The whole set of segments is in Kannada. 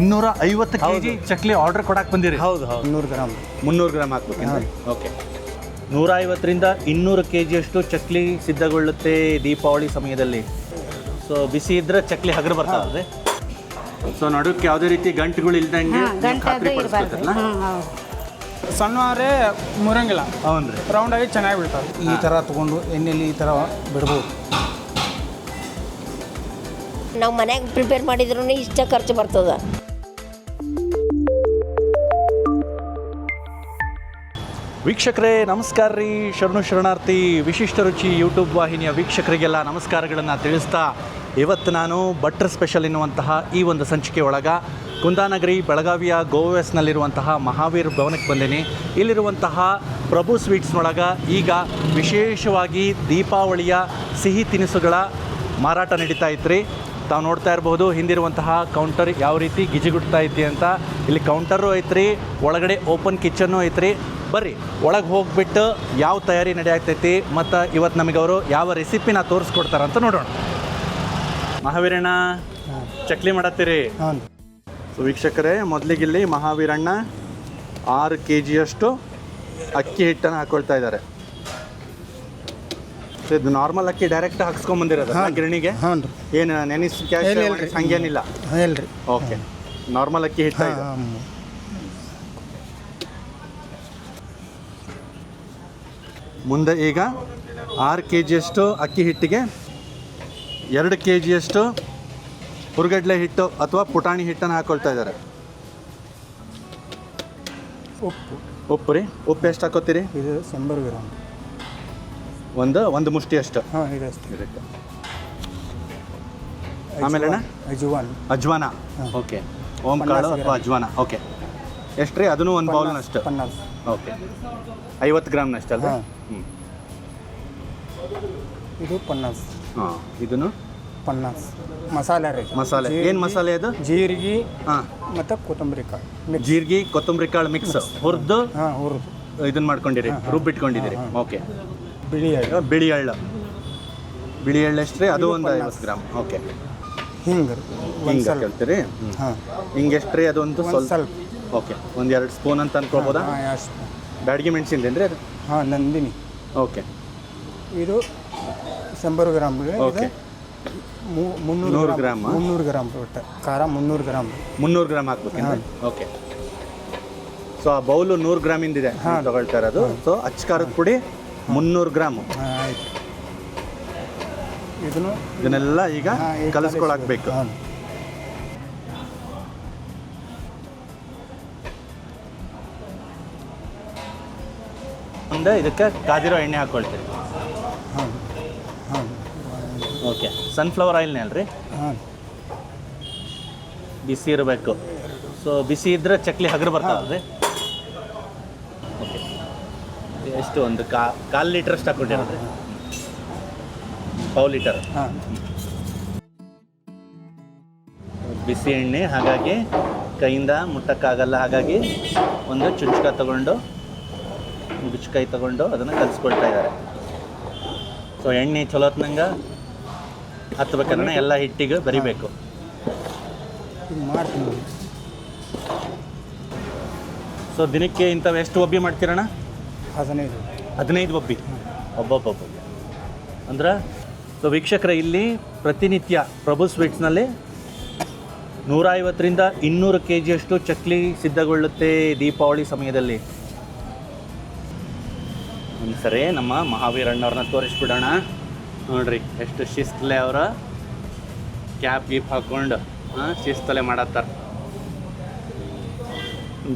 ಇನ್ನೂರ ಐವತ್ತು ಕೆ ಜಿ ಚಕ್ಲಿ ಆರ್ಡರ್ ಕೊಡಕ್ಕೆ ಬಂದಿರಿ. ಹೌದು ಹೌದು. ಮುನ್ನೂರು ಗ್ರಾಮ್. ಮುನ್ನೂರು ಗ್ರಾಮ್ ಹಾಕ್ಬೇಕೇನ್ರಿ? ಓಕೆ. ನೂರ ಐವತ್ತರಿಂದ ಇನ್ನೂರು ಕೆ ಜಿಯಷ್ಟು ಚಕ್ಲಿ ಸಿದ್ಧಗೊಳ್ಳುತ್ತೆ ದೀಪಾವಳಿ ಸಮಯದಲ್ಲಿ. ಸೊ ಬಿಸಿ ಇದ್ರೆ ಚಕ್ಲಿ ಹಗರು ಇದೆ. ಸೊ ನಡುಕ್ಕೆ ಯಾವುದೇ ರೀತಿ ಗಂಟುಗಳು ಇಲ್ದಂಗೆ ಸಣ್ಣವಾರೆ ಖಾತ್ರಿ ಪಡಿಸ್ಬೇಕಲ್ಲ ಸಣ್ಣವಾದ್ರೆ ಮುರಂಗಿಲ್ಲ. ಹೌನ್ರಿ ರೌಂಡಾಗಿ ಚೆನ್ನಾಗಿ ಬಿಡ್ತಾರೆ ಈ ಥರ ತೊಗೊಂಡು ಎಣ್ಣೆಲಿ ಈ ಥರ ಬಿಡ್ಬೋದು. ನಾವು ಮನೆಗೆ ಪ್ರಿಪೇರ್ ಮಾಡಿದ್ರು ಇಷ್ಟ ಖರ್ಚು ಬರ್ತದ. ವೀಕ್ಷಕರೇ, ನಮಸ್ಕಾರ ರೀ. ಶರಣು ಶರಣಾರ್ಥಿ, ವಿಶಿಷ್ಟ ರುಚಿ ಯೂಟ್ಯೂಬ್ ವಾಹಿನಿಯ ವೀಕ್ಷಕರಿಗೆಲ್ಲ ನಮಸ್ಕಾರಗಳನ್ನು ತಿಳಿಸ್ತಾ ಇವತ್ತು ನಾನು ಬಟ್ರ್ ಸ್ಪೆಷಲ್ ಎನ್ನುವಂತಹ ಈ ಒಂದು ಸಂಚಿಕೆ ಒಳಗ ಕುಂದಾನಗರಿ, ಬೆಳಗಾವಿಯ ಗೋವೆಸ್ನಲ್ಲಿರುವಂತಹ ಮಹಾವೀರ್ ಭವನಕ್ಕೆ ಬಂದೇನೆ. ಇಲ್ಲಿರುವಂತಹ ಪ್ರಭು ಸ್ವೀಟ್ಸ್ನೊಳಗ ಈಗ ವಿಶೇಷವಾಗಿ ದೀಪಾವಳಿಯ ಸಿಹಿ ತಿನಿಸುಗಳ ಮಾರಾಟ ನಡೀತಾ ಇತ್ತು ತಾವು ನೋಡ್ತಾ ಇರಬಹುದು, ಹಿಂದಿರುವಂತಹ ಕೌಂಟರ್ ಯಾವ ರೀತಿ ಗಿಜಿಗುಡ್ತಾ ಐತಿ ಅಂತ. ಇಲ್ಲಿ ಕೌಂಟರು ಐತ್ರಿ, ಒಳಗಡೆ ಓಪನ್ ಕಿಚನ್ನು ಐತ್ರಿ. ಬರ್ರಿ ಒಳಗೆ ಹೋಗ್ಬಿಟ್ಟು ಯಾವ ತಯಾರಿ ನಡೆಯಾಗ್ತೈತಿ ಮತ್ತು ಇವತ್ತು ನಮಗೆ ಅವರು ಯಾವ ರೆಸಿಪಿನ ತೋರಿಸ್ಕೊಡ್ತಾರಂತ ನೋಡೋಣ. ಮಹಾವೀರಣ್ಣ ಚಕ್ಲಿ ಮಾಡತ್ತೀರಿ? ಸೊ ವೀಕ್ಷಕರೇ ಮೊದಲಿಗಿಲ್ಲಿ ಮಹಾವೀರಣ್ಣ ಆರು ಕೆ ಜಿಯಷ್ಟು ಅಕ್ಕಿ ಹಿಟ್ಟನ್ನು ಹಾಕೊಳ್ತಾ ಇದ್ದಾರೆ. ಸೊ ಇದು ನಾರ್ಮಲ್ ಅಕ್ಕಿ ಡೈರೆಕ್ಟ್ ಹಾಕ್ಸ್ಕೊಂಬಂದಿರೋದು ಗಿರಣಿಗೆ? ಏನು ನೆನೆಸಿ. ಹಂಗೇನಿಲ್ಲ ಓಕೆ ನಾರ್ಮಲ್ ಅಕ್ಕಿ ಹಿಟ್ಟ ಇದು. ಹಾಂ ಮುಂದೆ ಈಗ ಆರು ಕೆ ಜಿಯಷ್ಟು ಅಕ್ಕಿ ಹಿಟ್ಟಿಗೆ ಎರಡು ಕೆ ಜಿಯಷ್ಟು ಹುರ್ಗಡ್ಲೆ ಹಿಟ್ಟು ಅಥವಾ ಪುಟಾಣಿ ಹಿಟ್ಟನ್ನು ಹಾಕೊಳ್ತಾ ಇದ್ದಾರೆ. ಉಪ್ಪು. ಉಪ್ಪು ರೀ. ಉಪ್ಪು ಎಷ್ಟು ಹಾಕೋತೀರಿ? ಇದು ಸಂಬರ್ ಗ್ರಾಮ್ ಒಂದು ಒಂದು ಮುಷ್ಟಿ ಅಷ್ಟು. ಹಾಂ ಇದಷ್ಟೇ ಇರುತ್ತೆ ಆಮೇಲೆ ಅಜ್ವಾನ್. ಅಜ್ವಾನ. ಓಕೆ. ಓಂ ಕಾಳು ಅಥವಾ. ಅಜ್ವಾನ? ಓಕೆ. ಎಷ್ಟು ರೀ? ಅದನ್ನು ಒಂದು ಬೌಲ್ನಷ್ಟು. ಓಕೆ. ಐವತ್ತು ಗ್ರಾಮ್ನಷ್ಟು ಅಲ್ವಾ ಹಾಂ. ಹ್ಞೂ ಇದು ಪನ್ನಾಸ್. ಹಾಂ ಇದನ್ನು? ಪನ್ನಾಸ್. ಮಸಾಲೆ ರೀ. ಮಸಾಲೆ. ಏನು ಮಸಾಲೆ ಅದು? ಜೀರಿಗೆ ಹಾಂ. ಮತ್ತು ಕೊತ್ತಂಬರಿ ಕಾಳು ಜೀರಿಗೆ ಕೊತ್ತಂಬರಿ ಕಾಳು ಮಿಕ್ಸ್. ಹುರಿದು? ಹಾಂ ಹುರಿದು. ಇದನ್ನ ಮಾಡ್ಕೊಂಡಿರಿ. ರುಬ್ಬಿಟ್ಕೊಂಡಿದ್ದೀರಿ ಓಕೆ. ಬಿಳಿ ಎಳ್ಳು. ಬಿಳಿ ಎಳ್ಳು. ಬಿಳಿ ಎಳ್ಳು ಎಷ್ಟು ರೀ? ಅದು ಒಂದು. ಐವತ್ತು ಗ್ರಾಮ್. ಓಕೆ. ಹಿಂಗೆ ಹಿಂಗೆ ಸ್ವಲ್ಪ. ಕೇಳ್ತೀರಿ? ಹಾಂ. ಹಿಂಗೆ ಎಷ್ಟು ರೀ? ಅದೊಂದು ಸ್ವಲ್ಪ. ಓಕೆ. ಒಂದು ಎರಡು ಸ್ಪೂನ್ ಅಂತ ಅನ್ಕೊಳ್ಬೋದಾ ಬ್ಯಾಡಗಿ ಮೆಣಸಿನ್ದೇನು ರೀ ಅದು? ಹಾಂ ನಂದಿನಿ. ಓಕೆ. ಇದು ಶಂಬರು ಗ್ರಾಮ್ ಓಕೆ. ಮುನ್ನೂರು ನೂರು ಗ್ರಾಮ್? ಮುನ್ನೂರು ಗ್ರಾಮ್ ಒಟ್ಟು ಖಾರ ಮುನ್ನೂರು ಗ್ರಾಮ್. ಮುನ್ನೂರು ಗ್ರಾಮ್ ಹಾಕ್ಬೇಕು ಓಕೆ. ಸೊ ಆ ಬೌಲು ನೂರು ಗ್ರಾಮಿಂದಿದೆ ಹಾಂ. ತಗೊಳ್ತಾ ಇರೋದು. ಸೊ ಅಚ್ಕಾರದ ಪುಡಿ ಮುನ್ನೂರು ಗ್ರಾಮು. ಹಾಂ ಇದನ್ನು ಇದನ್ನೆಲ್ಲ ಈಗ ಹಾಂ, ಈಗ ಕಲಿಸ್ಕೊಳಕ್ಬೇಕು. ಹಾಂ ಇದಕ್ಕೆ ಕಾದಿರೋ ಎಣ್ಣೆ ಹಾಕ್ಕೊಳ್ತೀರಿ ಹಾಂ ಹಾಂ ಓಕೆ ಸನ್ಫ್ಲವರ್ ಆಯಿಲ್ನೇ ಅಲ್ರಿ? ಬಿಸಿ ಇರಬೇಕು. ಸೊ ಬಿಸಿ ಇದ್ರೆ ಚಕ್ಲಿ ಹಗರು ಬರ್ತಾವಲ್ರಿ? ಓಕೆ. ಎಷ್ಟು ಒಂದು ಕಾ, ಕಾಲು ಲೀಟರ್ ಅಷ್ಟು ಹಾಕ್ಕೊಂಡಿರೋದ್ರಿ ಪಾವು ಲೀಟರ್ ಬಿಸಿ ಎಣ್ಣೆ, ಹಾಗಾಗಿ ಕೈಯಿಂದ ಮುಟ್ಟಕ್ಕಾಗಲ್ಲ. ಹಾಗಾಗಿ ಒಂದು ಚುಂಚಕ ತಗೊಂಡು ಗುಚ್ಕಾಯಿ ತಗೊಂಡು ಅದನ್ನು ಕಲಿಸ್ಕೊಳ್ತಾ ಇದ್ದಾರೆ ಸೊ ಎಣ್ಣೆ ಚಲೋ ಹೊತ್ನಂಗೆ ಹತ್ಬೇಕಾದ್ರೆ ಎಲ್ಲ ಹಿಟ್ಟಿಗೆ ಬರಿಬೇಕು. ಮಾಡ್ತೀನಿ ಸೊ ದಿನಕ್ಕೆ ಇಂಥವು ಎಷ್ಟು ಒಬ್ಬಿ ಮಾಡ್ತೀರಣ್ಣ? ಹದಿನೈದು. ಹದಿನೈದು ಒಬ್ಬಿ? ಒಬ್ಬೊಬ್ಬೊಬ್ಬ ಅಂದ್ರೆ ಸೊ ವೀಕ್ಷಕರ ಇಲ್ಲಿ ಪ್ರತಿನಿತ್ಯ ಪ್ರಭು ಸ್ವೀಟ್ಸ್ನಲ್ಲಿ ನೂರೈವತ್ತರಿಂದ ಇನ್ನೂರು ಕೆ ಜಿಯಷ್ಟು ಚಕ್ಲಿ ಸಿದ್ಧಗೊಳ್ಳುತ್ತೆ ದೀಪಾವಳಿ ಸಮಯದಲ್ಲಿ. ಒಂದು ಸರಿ ನಮ್ಮ ಮಹಾವೀರಣ್ಣವ್ರನ್ನ ತೋರಿಸ್ಬಿಡೋಣ. ನೋಡ್ರಿ ಎಷ್ಟು ಶಿಸ್ತಲೆ ಅವರ. ಕ್ಯಾಪ್ ಗೀಪ್ ಹಾಕ್ಕೊಂಡು ಹಾಂ ಶಿಸ್ತಲೆ ಮಾಡತ್ತಾರ.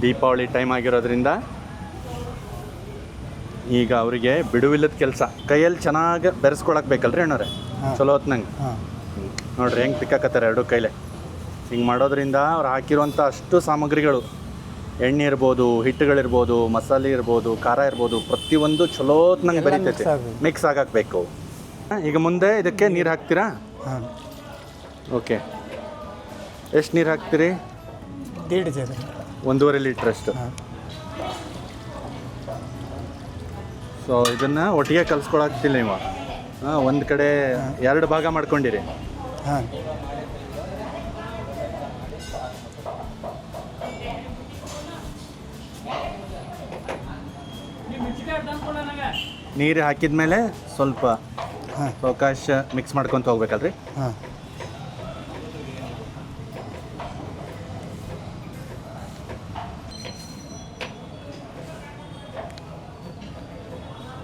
ದೀಪಾವಳಿ ಟೈಮ್ ಆಗಿರೋದ್ರಿಂದ ಈಗ ಅವರಿಗೆ ಬಿಡುವಿಲ್ಲದ ಕೆಲಸ. ಕೈಯಲ್ಲಿ ಚೆನ್ನಾಗಿ ಬೆರೆಸ್ಕೊಳಕ್ ಬೇಕಲ್ರಿ ಅಣ್ಣವ್ರೆ. ಚಲೋ ಹೊತ್ನಂಗೆ ನಂಗೆ. ನೋಡ್ರಿ ಹೆಂಗೆ ತಿಕ್ಕಾಕತ್ತಾರೆ ಎರಡು ಕೈಲೆ. ಹಿಂಗೆ ಮಾಡೋದ್ರಿಂದ ಅವ್ರು ಹಾಕಿರುವಂಥ ಅಷ್ಟು ಸಾಮಗ್ರಿಗಳು ಎಣ್ಣೆ ಇರ್ಬೋದು ಹಿಟ್ಟುಗಳಿರ್ಬೋದು ಮಸಾಲೆ ಇರ್ಬೋದು ಖಾರ ಇರ್ಬೋದು ಪ್ರತಿಯೊಂದು ಚಲೋತ್ ನಂಗೆ ಬರೀತೈತೆ. ಮಿಕ್ಸ್ ಆಗಾಕಬೇಕು. ಈಗ ಮುಂದೆ ಇದಕ್ಕೆ ನೀರು ಹಾಕ್ತೀರಾ? ಹಾಂ. ಓಕೆ ಎಷ್ಟು ನೀರು ಹಾಕ್ತೀರಿ? ಒಂದೂವರೆ ಲೀಟ್ರಷ್ಟು ಸೊ ಇದನ್ನು ಒಟ್ಟಿಗೆ ಕಲ್ಸ್ಕೊಳಕ್ತಿಲ್ಲ ನೀವು ಹಾಂ ಒಂದು ಕಡೆ ಎರಡು ಭಾಗ ಮಾಡ್ಕೊಂಡಿರಿ. ಹಾಂ. ನೀರು ಹಾಕಿದ ಮೇಲೆ ಸ್ವಲ್ಪ ಹಾಂ. ಅವಕಾಶ ಮಿಕ್ಸ್ ಮಾಡ್ಕೊಂತ ಹೋಗ್ಬೇಕಲ್ರಿ? ಹಾಂ.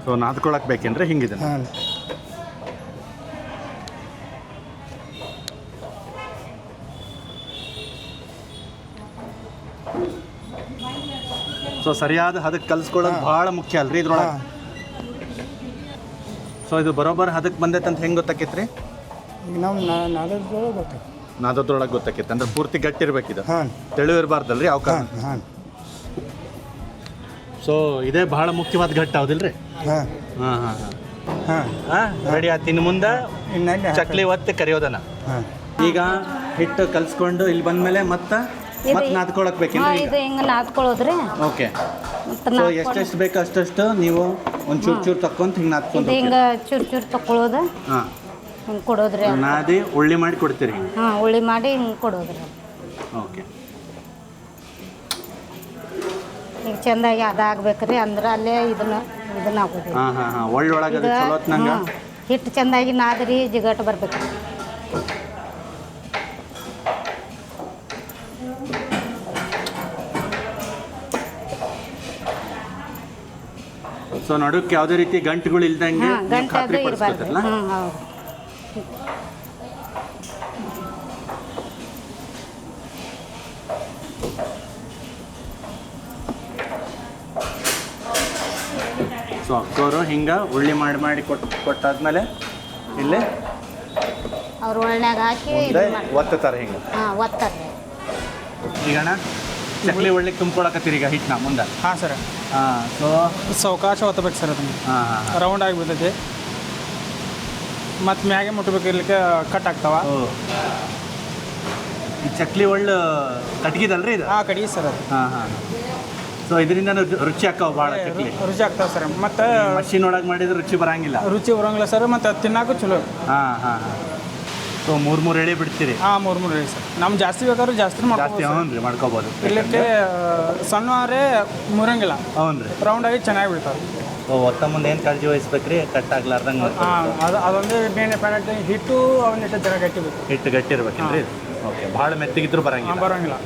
ಸೊ ನಾದ್ಕೊಳಕ್ ಬೇಕೇನ್ರಿ? ಹಿಂಗಿದೆ ಹಾಂ. ಸೊ ಸರಿಯಾದ ಹದಕ್ಕೆ ಕಲ್ಸ್ಕೊಳ್ಳೋದು ಭಾಳ ಮುಖ್ಯ ಅಲ್ರಿ ಇದ್ರೊಳಗೆ? ಸೊ ಇದು ಬರೋಬ್ಬರ ಅದಕ್ಕೆ ಬಂದೈತೆ ಅಂತ ಹೆಂಗೆ ಗೊತ್ತಾಕೈತ್ರಿ? ಈಗ ನಾವು ನಾಲ್ಕು ನಾದದ್ರೊಳಗೆ ಗೊತ್ತಾಕೈತೆ. ಅಂದ್ರೆ ಪೂರ್ತಿ ಗಟ್ಟಿ ಇರ್ಬೇಕಿದು ಹಾಂ. ತೆಳು ಇರಬಾರ್ದಲ್ರಿ ಕಾರಣ? ಹಾಂ ಸೊ ಇದೇ ಬಹಳ ಮುಖ್ಯವಾದ ಘಟ್ಟ ಹೌದಿಲ್ರಿ? ಹಾಂ. ಹಾಂ ಹಾಂ ಹಾಂ. ಹಾಂ. ರೆಡಿ ಆಯ್ತು. ಇನ್ನು ಮುಂದೆ ಇನ್ನ ಚಕ್ಲಿ ಒತ್ತಿ ಕರಿಯೋದನ. ಈಗ ಹಿಟ್ಟು ಕಲ್ಸ್ಕೊಂಡು ಇಲ್ಲಿ ಬಂದ್ಮೇಲೆ ಮತ್ತೆ ಮತ್ತೆ ನಾದ್ಕೊಳಕ್ ಹಾಂ ಬೇಕೇನ್ರಿ ಇದು ಹಿಂಗೆ ನಾದ್ಕೊಳ್ಳೋದ್ರಿ ಓಕೆ. ಮತ್ತು ಸೊ ಎಷ್ಟೆಷ್ಟು ಬೇಕು ಅಷ್ಟಷ್ಟು ನೀವು ಒಂದು ಚೂರು ಚೂರು ತಕ್ಕೊಂತ ಹಿಂಗೆ ಇದು ನಾದ್ಕೊಂಡು ಹಿಂಗೆ ಚೂರು ಚೂರು ತಗೊಳ್ಳೋದು ಹಾಂ. ಹಿಂಗೆ ಕೊಡೋದ್ರಿ. ನಾದಿ ಉಳ್ಳಿ ಮಾಡಿ ಕೊಡ್ತೀರಿ. ಹಾಂ ಉಳ್ಳಿ ಮಾಡಿ ಹಿಂಗೆ ಕೊಡೋದ್ರಿ. ಓಕೆ. ಈಗ ಚೆಂದಾಗಿ ಅದಾಗಬೇಕ್ರಿ ಅಂದ್ರೆ ಅಲ್ಲೇ ಇದನ್ನ ಇದನ್ನ ಆಗೋದು ಹಾಂ ಹಾಂ ಹಾಂ. ಒಳ್ಳೊಳಗೆ ಅದು ಚಲೋ ಹೊತ್ನಂಗ? ಹಾಂ ಹಿಟ್ಟು ಚೆಂದಾಗಿ ನಾದ್ರಿ ಜಿಗಟ್ ಬರ್ಬೇಕ್ರಿ. ಸೊ ನಡುಕ್ಕೆ ಯಾವುದೇ ರೀತಿ ಗಂಟುಗಳು ಇಲ್ದಂಗೆ ಹಾಂ ಗಂಟೆ ಅದು ಖಾತ್ರಿ ಇರಬಾರ್ದು. ಪಡಿಸ್ಬೇಕಲ್ಲ ಹಾಂ ಹೌದು. ಸೊ ಅಕ್ಕೋರು ಹಿಂಗೆ ಉಳ್ಳಿ ಮಾಡಿ ಮಾಡಿ ಕೊಟ್ಟು ಕೊಟ್ಟಾದ್ಮೇಲೆ ಇಲ್ಲಿ ಅವ್ರ ಒಳ್ಳ್ಯಾಗ ಹಾಕಿ ಮುಂದೆ ಇದು ಮಾಡಿ ಹಿಂಗೆ. ಹಾಂ ಒತ್ತಾರೆ ಈಗ ಅಣ್ಣ? ಚಕ್ಲಿ ಒಳ್ಳೆ ತುಂಬ್ಕೊಳಕತ್ತೀರಿ ಈಗ ನಾ ಮುಂದೆ? ಹಾಂ ಸರ್. ಹಾಂ ಸೊ ಸೌಕಾಶ ಒತ್ತಬೇಕು ಸರ್ ಅದನ್ನು. ಹಾಂ ಹಾಂ ಆಗಿ ರೌಂಡ್ ಆಗಿಬಿಡ್ತೈತಿ ಮತ್ತು ಮ್ಯಾಗೆ ಮುಟ್ಬೇಕು ಇರ್ಲಿಕ್ಕೆ ಕಟ್ ಆಗ್ತಾವ. ಓ. ಈ ಚಕ್ಲಿ ಒಳ್ಳೆ ಕಟ್ಗಿದಲ್ರಿ ಇದು? ಹಾಂ ಕಡಿ ಸರ್ ಅದು. ಹಾಂ ಹಾಂ ಸೊ ಇದರಿಂದ ರುಚಿ ಆಕ್ಕವ ಭಾಳ ಚಕ್ಲಿ? ರುಚಿ ಆಗ್ತಾವ ಸರ್. ಮತ್ತು ಮಷಿನ್ ಒಳಗೆ ಮಾಡಿದ್ರೆ ರುಚಿ ಬರಂಗಿಲ್ಲ? ರುಚಿ ಬರಂಗಿಲ್ಲ ಸರ್ ಮತ್ತು ತಿನ್ನಾಕು ಚಲೋ. ಹಾಂ ಹಾಂ ಹಾಂ. ಸೊ ಮೂರು ಮೂರು ಎಳೆ ಬಿಡ್ತೀರಿ? ಹಾಂ ಮೂರು ಮೂರು ಹೇಳಿ ಸರ್. ನಮ್ಗೆ ಜಾಸ್ತಿ ಬೇಕಾದ್ರೆ ಜಾಸ್ತಿ ಜಾಸ್ತಿ ಮಾಡ್ಬೋದು ಹ್ಞೂ ರೀ ಮಾಡ್ಕೋಬೋದು. ಇರ್ಲಿಕ್ಕೆ ಸಣ್ಣವರೇ ಮುರಂಗಿಲ್ಲ ಹ್ಞೂ ರೀ ರೌಂಡ್ ಆಗಿ ಚೆನ್ನಾಗಿ ಬಿಡ್ತಾರೆ ಸೊ ಒತ್ತ ಮುಂದೆ ಏನು ಕಾಳಜಿ ವಹಿಸ್ಬೇಕ್ರಿ? ಕಟ್ ಆಗ್ಲಾರ್ದಂಗೆ ಹಾಂ ಅದು ಅದೊಂದೇ ಮೇನ್ ಪ್ಯಾನೆಟ್ ಹಿಟ್ಟು ಅವನ್ನಿಟ್ಟು ಜರ ಗಟ್ಟಿ ಹಿಟ್ಟು ಗಟ್ಟಿ ಇರ್ಬೇಕೇನ್ರಿ? ಓಕೆ ಭಾಳ ಮೆತ್ತಗಿದ್ರು ಹಾಂ ಬರಂಗಿಲ್ಲ. ಬರೋಂಗಿಲ್ಲ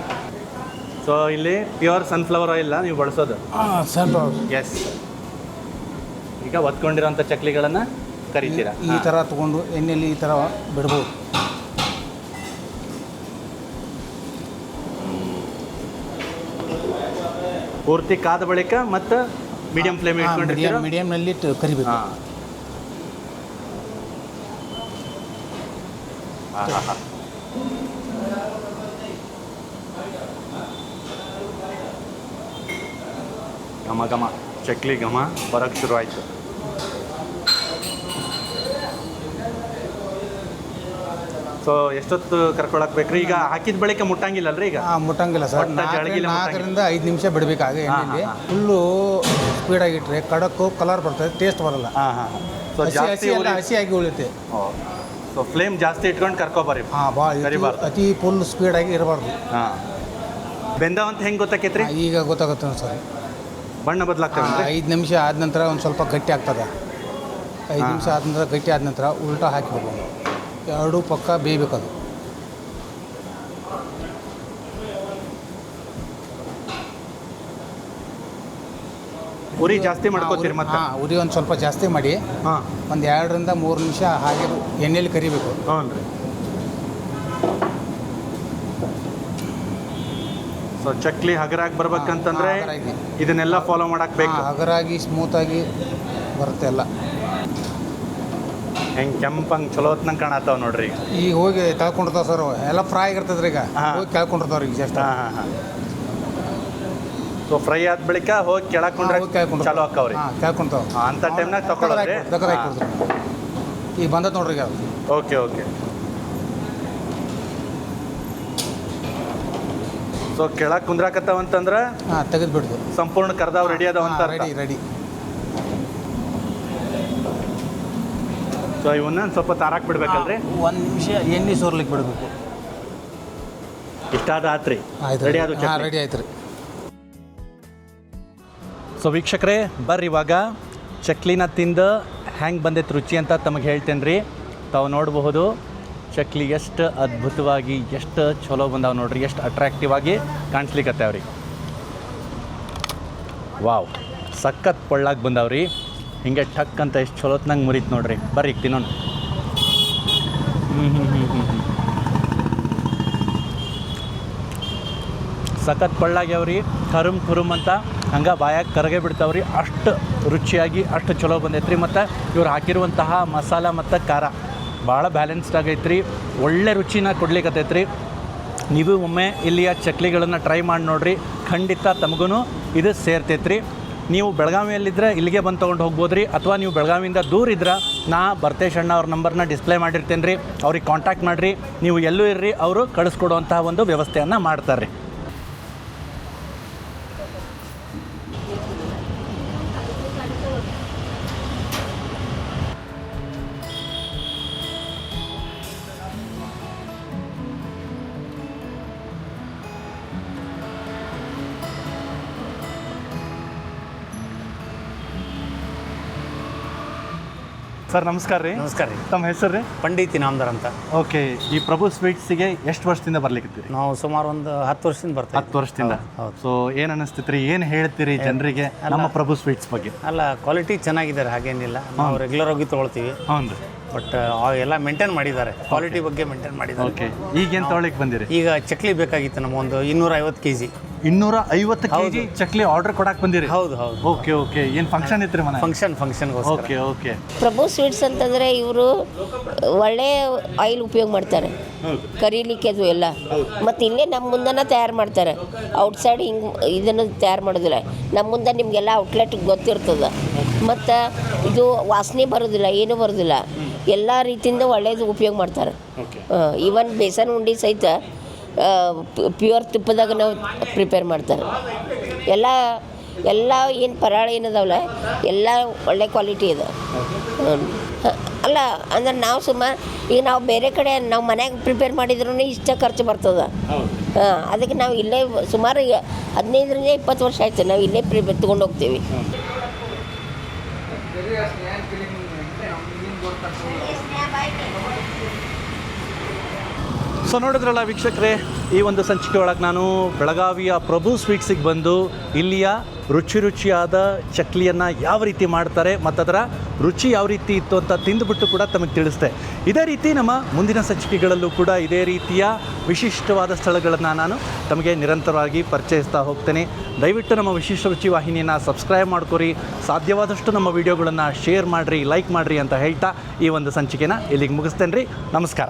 ಸೊ ಇಲ್ಲಿ ಪ್ಯೂರ್ ಸನ್ಫ್ಲವರ್ ಆಯಿಲ್ ನೀವು ಬಳಸೋದು? ಹಾಂ ಸ್ವಲ್ಪ ಎಸ್ ಈಗ ಒತ್ಕೊಂಡಿರೋಂಥ ಚಕ್ಲಿಗಳನ್ನು ಕರಿತೀರಾ? ಈ ಥರ ತೊಗೊಂಡು ಎಣ್ಣೆಯಲ್ಲಿ ಈ ಥರ ಬಿಡ್ಬೋದು. ಪೂರ್ತಿ ಕಾದ ಬಳಿಕ ಮತ್ತು ಮೀಡಿಯಂ ಫ್ಲೇಮ್ ಇಟ್ಕೊಂಡಿರ್ತೀರಾ? ಮೀಡಿಯಮ್ನಲ್ಲಿ ಕರಿಬೇಕು. ಹಾಂ. ಘಮ ಘಮ. ಚಕ್ಲಿ ಘಮ ಬರೋಕ್ಕೆ ಶುರು ಆಯಿತು ಸೊ ಎಷ್ಟೊತ್ತು ಕರ್ಕೊಳಕ್ ಬೇಕ್ರಿ? ಈಗ ಹಾಕಿದ ಬಳಿಕ ಮುಟ್ಟಂಗಿಲ್ಲಲ್ರಿ ಈಗ? ಮುಟ್ಟಂಗಿಲ್ಲ ಸರ್. ಒಟ್ಟ ನಾಲ್ಕರಿಂದ ಐದು ನಿಮಿಷ ಬಿಡಬೇಕಾಗ ಎಣ್ಣೆಯಲ್ಲಿ. ಫುಲ್ಲು ಸ್ಪೀಡಾಗಿ ಇಟ್ಟರೆ ಕಡಕ್ಕು ಕಲರ್ ಬರ್ತದೆ ಟೇಸ್ಟ್ ಬರಲ್ಲ. ಹಾಂ ಹಾಂ ಸೊ ಹಸಿ ಜಾಸ್ತಿ ಹಸಿ ಎಲ್ಲ ಹಸಿಯಾಗಿ ಉಳಿಯುತ್ತೆ. ಸೊ ಫ್ಲೇಮ್ ಜಾಸ್ತಿ ಇಟ್ಕೊಂಡು ಕರ್ಕೊಬರ್ರಿ ಹಾಂ ಭಾಳ ಕರಿಬಾರ್ದು. ಅತಿ ಫುಲ್ ಸ್ಪೀಡಾಗಿ ಇರಬಾರ್ದು. ಹಾಂ. ಬೆಂದವಂತ ಹೆಂಗೆ ಗೊತ್ತಾಕೈತ್ರಿ? ಈಗ ಗೊತ್ತಾಗುತ್ತೆ ಸರ್. ಬಣ್ಣ ಬದಲಾಗ್ತದೆ ಐದು ನಿಮಿಷ ಆದ ನಂತರ ಒಂದು ಸ್ವಲ್ಪ ಗಟ್ಟಿ ಆಗ್ತದೆ. ಐದು ನಿಮಿಷ ಆದ ನಂತರ ಗಟ್ಟಿ ಆದ ನಂತರ ಉಲ್ಟಾ ಹಾಕಬೇಕು ಎರಡೂ ಪಕ್ಕ ಬೇಯಬೇಕದು. ಉರಿ ಜಾಸ್ತಿ ಮಾಡ್ಕೋತೀರಿ ಮತ್ತೆ? ಹಾಂ ಉರಿ ಒಂದು ಸ್ವಲ್ಪ ಜಾಸ್ತಿ ಮಾಡಿ ಹಾಂ. ಒಂದು ಎರಡರಿಂದ ಮೂರು ನಿಮಿಷ ಹಾಗೆ ಎಣ್ಣೆಯಲ್ಲಿ ಕರಿಬೇಕು. ಹ್ಞೂ ರೀ. ಸೊ ಚಕ್ಲಿ ಹಗರಾಗಿ ಬರ್ಬೇಕಂತಂದ್ರೆ ಇದನ್ನೆಲ್ಲ ಫಾಲೋ ಮಾಡಕ್ಕೆ ಬೇಕು. ಹಗರಾಗಿ ಸ್ಮೂತಾಗಿ ಬರುತ್ತೆ ಎಲ್ಲ. ಹೆಂಗ್ ಕೆಂಪಂಗ್ ಚಲೋ ಹೊತ್ನಂಗೆ ಕಾಣತ್ತಾವ ನೋಡ್ರಿ ಈಗ. ಹೋಗಿ ತಳ್ಕೊಂಡಿರ್ತಾವ ಸರ್ ಎಲ್ಲ ಫ್ರೈ ಆಗಿರ್ತದ್ರಿ ಈಗ. ಹಾ. ಹೋಗಿ ಕೆಳ್ಕೊಂಡಿರ್ತಾವ್ರಿ ಈಗ ಜಸ್ಟ್. ಹಾಂ ಹಾಂ ಹಾಂ. ಸೊ ಫ್ರೈ ಆದ ಬಳಿಕ ಹೋಗಿ ಕೆಳಕೊಂಡ್ರೆ ಚಲೋ ಆಕ್ಕವ್ರಿ ಹಾಂ ಕೆಳ್ಕೊಂತಾವ ಹಾ, ಅಂತ ಟೈಮ್ನಾಗ ತಗೊಳ್ಳೋದ್ರಿ ಈಗ ಬಂದತ್ ನೋಡ್ರಿ ಈಗ. ಅದು ಓಕೆ ಓಕೆ ಸೊ ಕೆಳಗೆ ಕುಂದ್ರಾಕತ್ತಾವಂತಂದ್ರೆ ಹಾಂ ತೆಗೆದು ಬಿಡ್ದು ಸಂಪೂರ್ಣ ಕರ್ದಾವ್ ರೆಡಿ ಅದಾವ ಅಂತ ರೆಡಿ ರೆಡಿ ಸೊ ಇವನ್ನ ಸ್ವಲ್ಪ ತಾರಾಕ್ ಬಿಡ್ಬೇಕಲ್ರಿ? ಒಂದು ನಿಮಿಷ ಎಣ್ಣೆ ಸೋರ್ಲಿಕ್ಕೆ ಬಿಡಬೇಕು. ಇಷ್ಟಾದ ಆತ್ರಿ. ಆಯ್ತು ರೆಡಿ ಆದ ರೆಡಿ ಆಯ್ತು ರೀ. ಸೊ ವೀಕ್ಷಕರೇ ಬರ್ರಿ ಇವಾಗ. ಚಕ್ಲಿನ ತಿಂದು ಹೆಂಗೆ ಬಂದೈತೆ ರುಚಿ ಅಂತ ತಮಗೆ ಹೇಳ್ತೇನೆ ರೀ. ತಾವು ನೋಡಬಹುದು ಚಕ್ಲಿ ಎಷ್ಟು ಅದ್ಭುತವಾಗಿ ಎಷ್ಟು ಚಲೋ ಬಂದಾವ ನೋಡ್ರಿ ಎಷ್ಟು ಅಟ್ರಾಕ್ಟಿವ್ ಆಗಿ ಕಾಣಿಸ್ಲಿಕ್ಕತ್ತಾವ್ರಿ ವಾವ್ ಸಖತ್ ಪೊಳ್ಳಾಗಿ ಬಂದಾವ್ರಿ ಹಿಂಗೆ ಠಕ್ ಅಂತ ಎಷ್ಟು ಚಲೋತ್ನಂಗೆ ಮುರಿತು ನೋಡ್ರಿ. ಬರ್ರಿ ಈಗ ತಿನ್ನೋಣ ಹ್ಞೂ ಹ್ಞೂ ಹ್ಞೂ ಹ್ಞೂ ಸಖತ್ ಪಳ್ಳಾಗ್ಯಾವ್ರಿ, ಕರುಮ್ ಕುರುಮ್ ಅಂತ ಹಂಗೆ ಬಾಯಾಗ ಕರಗೆ ಬಿಡ್ತಾವ್ರಿ. ಅಷ್ಟು ರುಚಿಯಾಗಿ, ಅಷ್ಟು ಚಲೋ ಬಂದೈತ್ರಿ. ಮತ್ತು ಇವ್ರು ಹಾಕಿರುವಂತಹ ಮಸಾಲ ಮತ್ತು ಖಾರ ಭಾಳ ಬ್ಯಾಲೆನ್ಸ್ಡ್ ಆಗೈತ್ರಿ. ಒಳ್ಳೆ ರುಚಿನ ಕೊಡ್ಲಿಕ್ಕತ್ತೈತ್ರಿ ನೀವು ಒಮ್ಮೆ ಇಲ್ಲಿಯ ಚಕ್ಲಿಗಳನ್ನು ಟ್ರೈ ಮಾಡಿ ನೋಡ್ರಿ. ಖಂಡಿತ ತಮಗೂ ಇದು ಸೇರ್ತೈತ್ರಿ. ನೀವು ಬೆಳಗಾವಿಯಲ್ಲಿದ್ದರೆ ಇಲ್ಲಿಗೆ ಬಂದು ತೊಗೊಂಡು ಹೋಗ್ಬೋದು ರೀ ಅಥವಾ ನೀವು ಬೆಳಗಾವಿಯಿಂದ ದೂರ ಇದ್ರೆ ನಾ ಭರ್ತೇಶ್ ಅಣ್ಣ ಅವ್ರ ನಂಬರ್ನ ಡಿಸ್ಪ್ಲೇ ಮಾಡಿರ್ತೇನೆ ರೀ ಅವ್ರಿಗೆ ಕಾಂಟ್ಯಾಕ್ಟ್ ಮಾಡಿರಿ. ನೀವು ಎಲ್ಲೂ ಇರ್ರಿ, ಅವರು ಕಳಿಸ್ಕೊಡುವಂತಹ ಒಂದು ವ್ಯವಸ್ಥೆಯನ್ನು ಮಾಡ್ತಾರೆ ರೀ ಸರ್ ನಮಸ್ಕಾರ ರೀ. ನಮಸ್ಕಾರ ರೀ. ತಮ್ಮ ಹೆಸರು ರೀ? ಪಂಡಿತ್ ಇನಾಮ್ದಾರ್ ಅಂತ. ಓಕೆ ಈ ಪ್ರಭು ಸ್ವೀಟ್ಸಿಗೆ ಎಷ್ಟು ವರ್ಷದಿಂದ ಬರ್ಲಿಕ್ಕೆ ನಾವು ಸುಮಾರು ಒಂದು ಹತ್ತು ವರ್ಷದಿಂದ ಬರ್ತೀವಿ ಹತ್ತು ವರ್ಷದಿಂದ. ಹೌದು ಸೊ ಏನು ಅನಿಸ್ತೈತ್ರಿ? ಏನು ಹೇಳ್ತೀರಿ ಜನರಿಗೆ ನಮ್ಮ ಪ್ರಭು ಸ್ವೀಟ್ಸ್ ಬಗ್ಗೆ? ಅಲ್ಲ ಕ್ವಾಲಿಟಿ ಚೆನ್ನಾಗಿದ್ದಾರೆ ಹಾಗೇನಿಲ್ಲ. ನಾವು ರೆಗ್ಯುಲರ್ ಆಗಿ ತೊಗೊಳ್ತೀವಿ. ಹೌದು. ಬಟ್ ಎಲ್ಲ ಮೇಂಟೈನ್ ಮಾಡಿದ್ದಾರೆ. ಕ್ವಾಲಿಟಿ ಬಗ್ಗೆ ಮೇಂಟೈನ್ ಮಾಡಿದ್ದಾರೆ. ಓಕೆ ಈಗೇನು ತೊಗೊಳಕ್ಕೆ ಬಂದಿರಿ? ಈಗ ಚಕ್ಲಿ ಬೇಕಾಗಿತ್ತು ನಮಗೊಂದು ಇನ್ನೂರ ಐವತ್ತು ಕೆ ಜಿ ಇನ್ನೂರ ಐವತ್ತು ಕೆ ಜಿ ಚಕ್ಲಿ ಆರ್ಡರ್ ಕೊಡಕ್ಕೆ ಬಂದಿರಿ. ಹೌದು ಹೌದು. Okay okay. ಏನು ಫಂಕ್ಷನ್ ಇತ್ತು ರೀ ಮನೆ? Function function okay okay. Prabhu sweets ಅಂತಂದರೆ ಇವರು ಒಳ್ಳೆ ಆಯಿಲ್ ಉಪಯೋಗ ಮಾಡ್ತಾರೆ. ಕರೀಲಿಕ್ಕೆ ಅದು ಎಲ್ಲ. ಮತ್ತು ಇಲ್ಲೇ ನಮ್ಮ ಮುಂದನ ತಯಾರು ಮಾಡ್ತಾರೆ. ಔಟ್ಸೈಡ್ ಹಿಂಗೆ ಇದನ್ನು ತಯಾರು ಮಾಡೋದಿಲ್ಲ. ನಮ್ಮ ಮುಂದೆ ನಿಮಗೆಲ್ಲ ಔಟ್ಲೆಟ್ ಗೊತ್ತಿರ್ತದೆ. ಮತ್ತು ಇದು ವಾಸನೆ ಬರೋದಿಲ್ಲ ಏನೂ ಬರೋದಿಲ್ಲ. ಎಲ್ಲ ರೀತಿಯಿಂದ ಒಳ್ಳೇದು ಉಪಯೋಗ ಮಾಡ್ತಾರೆ. ಈವನ್ ಬೇಸನ್ ಉಂಡಿ ಸಹಿತ ಪ್ಯೂರ್ ತುಪ್ಪದಾಗ ನಾವು ಪ್ರಿಪೇರ್ ಮಾಡ್ತಾರೆ. ಎಲ್ಲ ಎಲ್ಲ ಏನು ಪರಾಳ ಏನದಾವಲ್ಲ ಎಲ್ಲ ಒಳ್ಳೆ ಕ್ವಾಲಿಟಿ ಇದೆ. ಅಲ್ಲ ಅಂದ್ರೆ ನಾವು ಸುಮಾರು ಈಗ ನಾವು ಬೇರೆ ಕಡೆ ನಾವು ಮನ್ಯಾಗ ಪ್ರಿಪೇರ್ ಮಾಡಿದ್ರೂ ಇಷ್ಟ ಖರ್ಚು ಬರ್ತದೆ. ಹಾಂ ಅದಕ್ಕೆ ನಾವು ಇಲ್ಲೇ ಸುಮಾರು ಹದಿನೈದರಿಂದ ಇಪ್ಪತ್ತು ವರ್ಷ ಆಯ್ತು ನಾವು ಇಲ್ಲೇ ಪ್ರಿಪೇರ್ ತೊಗೊಂಡು ಹೋಗ್ತೀವಿ. ಸೊ ನೋಡಿದ್ರಲ್ಲ ವೀಕ್ಷಕರೇ, ಈ ಒಂದು ಸಂಚಿಕೆ ಒಳಗೆ ನಾನು ಬೆಳಗಾವಿಯ ಪ್ರಭು ಸ್ವೀಟ್ಸಿಗೆ ಬಂದು ಇಲ್ಲಿಯ ರುಚಿ ರುಚಿಯಾದ ಚಕ್ಲಿಯನ್ನು ಯಾವ ರೀತಿ ಮಾಡ್ತಾರೆ ಮತ್ತು ಅದರ ರುಚಿ ಯಾವ ರೀತಿ ಇತ್ತು ಅಂತ ತಿಂದುಬಿಟ್ಟು ಕೂಡ ತಮಗೆ ತಿಳಿಸ್ತೆ ಇದೇ ರೀತಿ ನಮ್ಮ ಮುಂದಿನ ಸಂಚಿಕೆಗಳಲ್ಲೂ ಕೂಡ ಇದೇ ರೀತಿಯ ವಿಶಿಷ್ಟವಾದ ಸ್ಥಳಗಳನ್ನು ನಾನು ತಮಗೆ ನಿರಂತರವಾಗಿ ಪರಿಚಯಿಸ್ತಾ ಹೋಗ್ತೇನೆ. ದಯವಿಟ್ಟು ನಮ್ಮ ವಿಶಿಷ್ಟ ರುಚಿ ವಾಹಿನಿಯನ್ನು ಸಬ್ಸ್ಕ್ರೈಬ್ ಮಾಡ್ಕೊರಿ, ಸಾಧ್ಯವಾದಷ್ಟು ನಮ್ಮ ವಿಡಿಯೋಗಳನ್ನು ಶೇರ್ ಮಾಡಿರಿ, ಲೈಕ್ ಮಾಡಿರಿ ಅಂತ ಹೇಳ್ತಾ ಈ ಒಂದು ಸಂಚಿಕೆನ ಇಲ್ಲಿಗೆ ಮುಗಿಸ್ತೇನೆ ರೀ ನಮಸ್ಕಾರ.